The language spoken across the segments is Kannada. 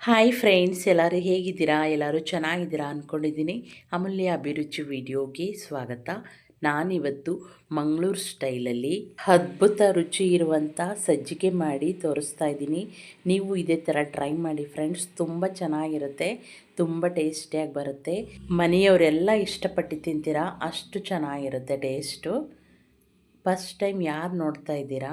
ಹಾಯ್ ಫ್ರೆಂಡ್ಸ್ ಎಲ್ಲರೂ ಹೇಗಿದ್ದೀರಾ? ಎಲ್ಲರೂ ಚೆನ್ನಾಗಿದ್ದೀರಾ ಅಂದ್ಕೊಂಡಿದ್ದೀನಿ ಅಮೂಲ್ಯ ಅಭಿರುಚಿ ವಿಡಿಯೋಗೆ ಸ್ವಾಗತ. ನಾನಿವತ್ತು ಮಂಗಳೂರು ಸ್ಟೈಲಲ್ಲಿ ಅದ್ಭುತ ರುಚಿ ಇರುವಂಥ ಸಜ್ಜಿಗೆ ಮಾಡಿ ತೋರಿಸ್ತಾ ಇದ್ದೀನಿ. ನೀವು ಇದೇ ಥರ ಟ್ರೈ ಮಾಡಿ ಫ್ರೆಂಡ್ಸ್ ತುಂಬ ಚೆನ್ನಾಗಿರುತ್ತೆ, ತುಂಬ ಟೇಸ್ಟಿಯಾಗಿ ಬರುತ್ತೆ. ಮನೆಯವರೆಲ್ಲ ಇಷ್ಟಪಟ್ಟು ತಿಂತೀರಾ? ಅಷ್ಟು ಚೆನ್ನಾಗಿರುತ್ತೆ ಟೇಸ್ಟು ಫಸ್ಟ್ ಟೈಮ್ ಯಾರು ನೋಡ್ತಾ ಇದ್ದೀರಾ?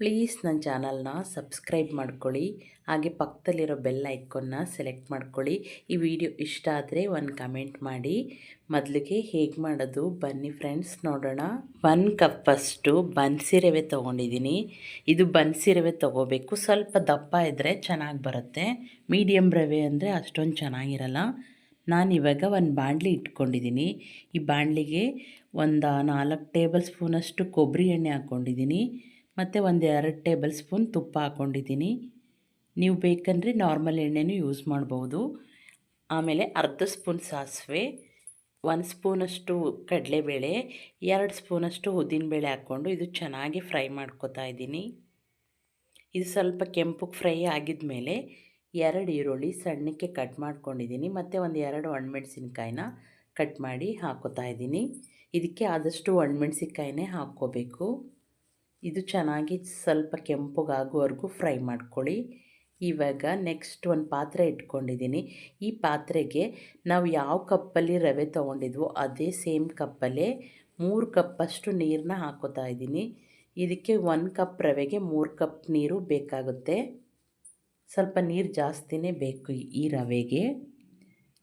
ಪ್ಲೀಸ್ ನನ್ನ ಚಾನಲ್ನ ಸಬ್ಸ್ಕ್ರೈಬ್ ಮಾಡ್ಕೊಳ್ಳಿ, ಹಾಗೆ ಪಕ್ಕದಲ್ಲಿರೋ ಬೆಲ್ ಐಕನ್ನ ಸೆಲೆಕ್ಟ್ ಮಾಡ್ಕೊಳ್ಳಿ. ಈ ವಿಡಿಯೋ ಇಷ್ಟ ಆದರೆ ಒಂದು ಕಮೆಂಟ್ ಮಾಡಿ. ಮೊದಲಿಗೆ ಹೇಗೆ ಮಾಡೋದು? ಬನ್ನಿ ಫ್ರೆಂಡ್ಸ್, ನೋಡೋಣ. ಒಂದು ಕಪ್ಪಷ್ಟು ಬನ್ಸಿ ರವೆ ತೊಗೊಂಡಿದ್ದೀನಿ. ಇದು ಬನ್ಸಿ ರವೆ ತೊಗೋಬೇಕು. ಸ್ವಲ್ಪ ದಪ್ಪ ಇದ್ದರೆ ಚೆನ್ನಾಗಿ ಬರುತ್ತೆ. ಮೀಡಿಯಮ್ ರವೆ ಅಂದರೆ ಅಷ್ಟೊಂದು ಚೆನ್ನಾಗಿರಲ್ಲ. ನಾನು ಇವಾಗ ಒಂದು ಬಾಣಲಿ ಇಟ್ಕೊಂಡಿದ್ದೀನಿ. ಈ ಬಾಣಲಿಗೆ ಒಂದು ನಾಲ್ಕು ಟೇಬಲ್ ಸ್ಪೂನಷ್ಟು ಕೊಬ್ಬರಿ ಎಣ್ಣೆ ಹಾಕ್ಕೊಂಡಿದ್ದೀನಿ ಮತ್ತು ಒಂದು ಎರಡು ಟೇಬಲ್ ಸ್ಪೂನ್ ತುಪ್ಪ ಹಾಕ್ಕೊಂಡಿದ್ದೀನಿ. ನೀವು ಬೇಕಂದರೆ ನಾರ್ಮಲ್ ಎಣ್ಣೆನೂ ಯೂಸ್ ಮಾಡ್ಬೋದು. ಆಮೇಲೆ ಅರ್ಧ ಸ್ಪೂನ್ ಸಾಸಿವೆ, ಒಂದು ಸ್ಪೂನಷ್ಟು ಕಡಲೆಬೇಳೆ, ಎರಡು ಸ್ಪೂನಷ್ಟು ಉದ್ದಿನಬೇಳೆ ಹಾಕ್ಕೊಂಡು ಇದು ಚೆನ್ನಾಗಿ ಫ್ರೈ ಮಾಡ್ಕೋತಾ ಇದ್ದೀನಿ. ಇದು ಸ್ವಲ್ಪ ಕೆಂಪಗೆ ಫ್ರೈ ಆಗಿದ ಮೇಲೆ ಎರಡು ಈರುಳ್ಳಿ ಸಣ್ಣಕ್ಕೆ ಕಟ್ ಮಾಡ್ಕೊಂಡಿದ್ದೀನಿ. ಮತ್ತು ಒಂದು ಎರಡು ಒಣಮೆಣ್ಸಿನ್ಕಾಯಿನ ಕಟ್ ಮಾಡಿ ಹಾಕೋತಾ ಇದ್ದೀನಿ. ಇದಕ್ಕೆ ಆದಷ್ಟು ಒಣಮೆಣ್ಸಿನ್ಕಾಯಿನೇ ಹಾಕ್ಕೋಬೇಕು. ಇದು ಚೆನ್ನಾಗಿ ಸ್ವಲ್ಪ ಕೆಂಪಗಾಗುವವರೆಗೂ ಫ್ರೈ ಮಾಡ್ಕೊಳ್ಳಿ. ಇವಾಗ ನೆಕ್ಸ್ಟ್ ಒಂದು ಪಾತ್ರೆ ಇಟ್ಕೊಂಡಿದ್ದೀನಿ. ಈ ಪಾತ್ರೆಗೆ ನಾವು ಯಾವ ಕಪ್ಪಲ್ಲಿ ರವೆ ತೊಗೊಂಡಿದ್ವೋ ಅದೇ ಸೇಮ್ ಕಪ್ಪಲ್ಲೇ ಮೂರು ಕಪ್ಪಷ್ಟು ನೀರನ್ನ ಹಾಕೋತಾ ಇದ್ದೀನಿ. ಇದಕ್ಕೆ ಒಂದು ಕಪ್ ರವೆಗೆ ಮೂರು ಕಪ್ ನೀರು ಬೇಕಾಗುತ್ತೆ. ಸ್ವಲ್ಪ ನೀರು ಜಾಸ್ತಿನೇ ಬೇಕು ಈ ರವೆಗೆ.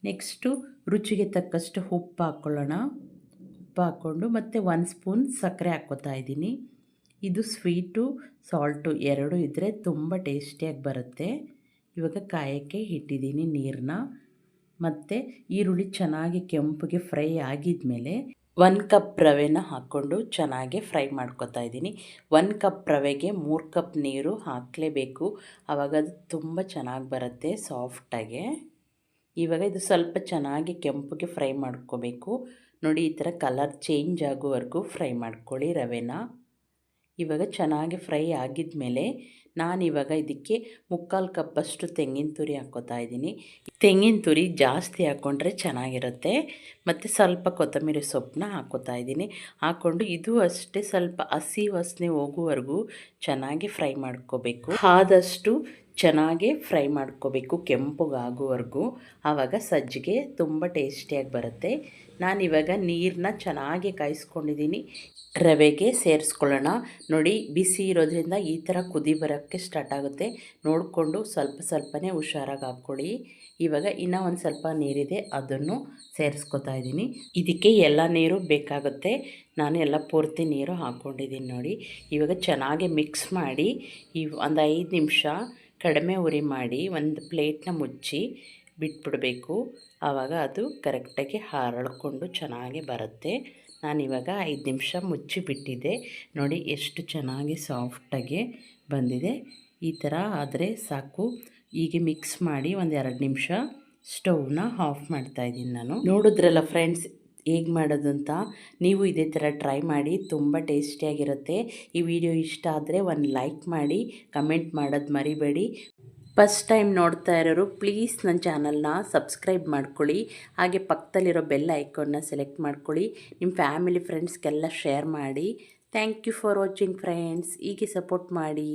ನೆಕ್ಸ್ಟು ರುಚಿಗೆ ತಕ್ಕಷ್ಟು ಉಪ್ಪು ಹಾಕ್ಕೊಳ್ಳೋಣ ಉಪ್ಪು ಹಾಕ್ಕೊಂಡು ಮತ್ತು ಒಂದು ಸ್ಪೂನ್ ಸಕ್ಕರೆ ಹಾಕ್ಕೋತಾ ಇದ್ದೀನಿ. ಇದು ಸ್ವೀಟು, ಸಾಲ್ಟು ಎರಡು ಇದ್ದರೆ ತುಂಬ ಟೇಸ್ಟಿಯಾಗಿ ಬರುತ್ತೆ. ಇವಾಗ ಕಾಯೋಕ್ಕೆ ಇಟ್ಟಿದ್ದೀನಿ ನೀರನ್ನ ಮತ್ತು ಈರುಳ್ಳಿ ಚೆನ್ನಾಗಿ ಕೆಂಪಗೆ ಫ್ರೈ ಆಗಿದ್ಮೇಲೆ ಒಂದು ಕಪ್ ರವೆನ ಹಾಕ್ಕೊಂಡು ಚೆನ್ನಾಗಿ ಫ್ರೈ ಮಾಡ್ಕೊತಾ ಇದ್ದೀನಿ. ಒಂದು ಕಪ್ ರವೆಗೆ ಮೂರು ಕಪ್ ನೀರು ಹಾಕಲೇಬೇಕು. ಆವಾಗ ಅದು ತುಂಬ ಚೆನ್ನಾಗಿ ಬರುತ್ತೆ ಸಾಫ್ಟಾಗೆ. ಇವಾಗ ಇದು ಸ್ವಲ್ಪ ಚೆನ್ನಾಗಿ ಕೆಂಪಗೆ ಫ್ರೈ ಮಾಡ್ಕೋಬೇಕು. ನೋಡಿ ಈ ಥರ ಕಲರ್ ಚೇಂಜ್ ಆಗೋವರೆಗೂ ಫ್ರೈ ಮಾಡ್ಕೊಳ್ಳಿ ರವೆನ. ಇವಾಗ ಚೆನ್ನಾಗಿ ಫ್ರೈ ಆಗಿದ ಮೇಲೆ ನಾನಿವಾಗ ಇದಕ್ಕೆ ಮುಕ್ಕಾಲು ಕಪ್ಪಷ್ಟು ತೆಂಗಿನ ತುರಿ ಹಾಕ್ಕೋತಾ ಇದ್ದೀನಿ. ತೆಂಗಿನ ತುರಿ ಜಾಸ್ತಿ ಹಾಕ್ಕೊಂಡ್ರೆ ಚೆನ್ನಾಗಿರುತ್ತೆ. ಮತ್ತು ಸ್ವಲ್ಪ ಕೊತ್ತಂಬರಿ ಸೊಪ್ಪನ್ನ ಹಾಕ್ಕೋತಾ ಇದ್ದೀನಿ. ಹಾಕ್ಕೊಂಡು ಇದು ಅಷ್ಟೇ ಸ್ವಲ್ಪ ಹಸಿ ವಾಸನೆ ಹೋಗುವವರೆಗೂ ಚೆನ್ನಾಗಿ ಫ್ರೈ ಮಾಡ್ಕೋಬೇಕು. ಆದಷ್ಟು ಚೆನ್ನಾಗಿ ಫ್ರೈ ಮಾಡ್ಕೋಬೇಕು ಕೆಂಪುಗಾಗುವವರೆಗೂ ಆವಾಗ ಸಜ್ಜಿಗೆ ತುಂಬ ಟೇಸ್ಟಿಯಾಗಿ ಬರುತ್ತೆ. ನಾನಿವಾಗ ನೀರನ್ನ ಚೆನ್ನಾಗಿ ಕಾಯಿಸ್ಕೊಂಡಿದ್ದೀನಿ. ರವೆಗೆ ಸೇರಿಸ್ಕೊಳ್ಳೋಣ. ನೋಡಿ, ಬಿಸಿ ಇರೋದ್ರಿಂದ ಈ ಥರ ಕುದಿ ಬರೋಕ್ಕೆ ಸ್ಟಾರ್ಟ್ ಆಗುತ್ತೆ. ನೋಡಿಕೊಂಡು ಸ್ವಲ್ಪ ಸ್ವಲ್ಪನೇ ಹುಷಾರಾಗಿ ಹಾಕ್ಕೊಳ್ಳಿ. ಇವಾಗ ಇನ್ನೂ ಒಂದು ಸ್ವಲ್ಪ ನೀರಿದೆ, ಅದನ್ನು ಸೇರಿಸ್ಕೊತಾ ಇದ್ದೀನಿ. ಇದಕ್ಕೆ ಎಲ್ಲ ನೀರು ಬೇಕಾಗುತ್ತೆ. ನಾನು ಎಲ್ಲ ಪೂರ್ತಿ ನೀರು ಹಾಕ್ಕೊಂಡಿದ್ದೀನಿ ನೋಡಿ. ಇವಾಗ ಚೆನ್ನಾಗಿ ಮಿಕ್ಸ್ ಮಾಡಿ ಈ ಒಂದು ಐದು ನಿಮಿಷ ಕಡಿಮೆ ಉರಿ ಮಾಡಿ ಒಂದು ಪ್ಲೇಟ್ನ ಮುಚ್ಚಿ ಬಿಟ್ಬಿಡಬೇಕು. ಆವಾಗ ಅದು ಕರೆಕ್ಟಾಗಿ ಹಾರಳ್ಕೊಂಡು ಚೆನ್ನಾಗಿ ಬರುತ್ತೆ. ನಾನಿವಾಗ ಐದು ನಿಮಿಷ ಮುಚ್ಚಿ ಬಿಟ್ಟಿದ್ದೆ ನೋಡಿ ಎಷ್ಟು ಚೆನ್ನಾಗಿ ಸಾಫ್ಟಾಗಿ ಬಂದಿದೆ. ಈ ಥರ ಆದರೆ ಸಾಕು. ಹೀಗೆ ಮಿಕ್ಸ್ ಮಾಡಿ ಒಂದು ಎರಡು ನಿಮಿಷ ಸ್ಟೌವ್ನ ಆಫ್ ಮಾಡ್ತಾಯಿದ್ದೀನಿ ನಾನು. ನೋಡಿದ್ರಲ್ಲ ಫ್ರೆಂಡ್ಸ್ ಹೇಗೆ ಮಾಡೋದು ಅಂತ ನೀವು ಇದೇ ಥರ ಟ್ರೈ ಮಾಡಿ, ತುಂಬ ಟೇಸ್ಟಿಯಾಗಿರುತ್ತೆ. ಈ ವಿಡಿಯೋ ಇಷ್ಟ ಆದರೆ ಒಂದು ಲೈಕ್ ಮಾಡಿ, ಕಮೆಂಟ್ ಮಾಡೋದು ಮರಿಬೇಡಿ. ಫಸ್ಟ್ ಟೈಮ್ ನೋಡ್ತಾ ಇರೋರು, ಪ್ಲೀಸ್ ನನ್ನ ಚಾನಲ್ನ ಸಬ್ಸ್ಕ್ರೈಬ್ ಮಾಡ್ಕೊಳ್ಳಿ. ಹಾಗೆ ಪಕ್ಕದಲ್ಲಿರೋ ಬೆಲ್ ಐಕಾನ್ನ ಸೆಲೆಕ್ಟ್ ಮಾಡ್ಕೊಳ್ಳಿ. ನಿಮ್ಮ ಫ್ಯಾಮಿಲಿ, ಫ್ರೆಂಡ್ಸ್ಗೆಲ್ಲ ಶೇರ್ ಮಾಡಿ. Thank you for watching friends. ಹೀಗೆ ಸಪೋರ್ಟ್ ಮಾಡಿ.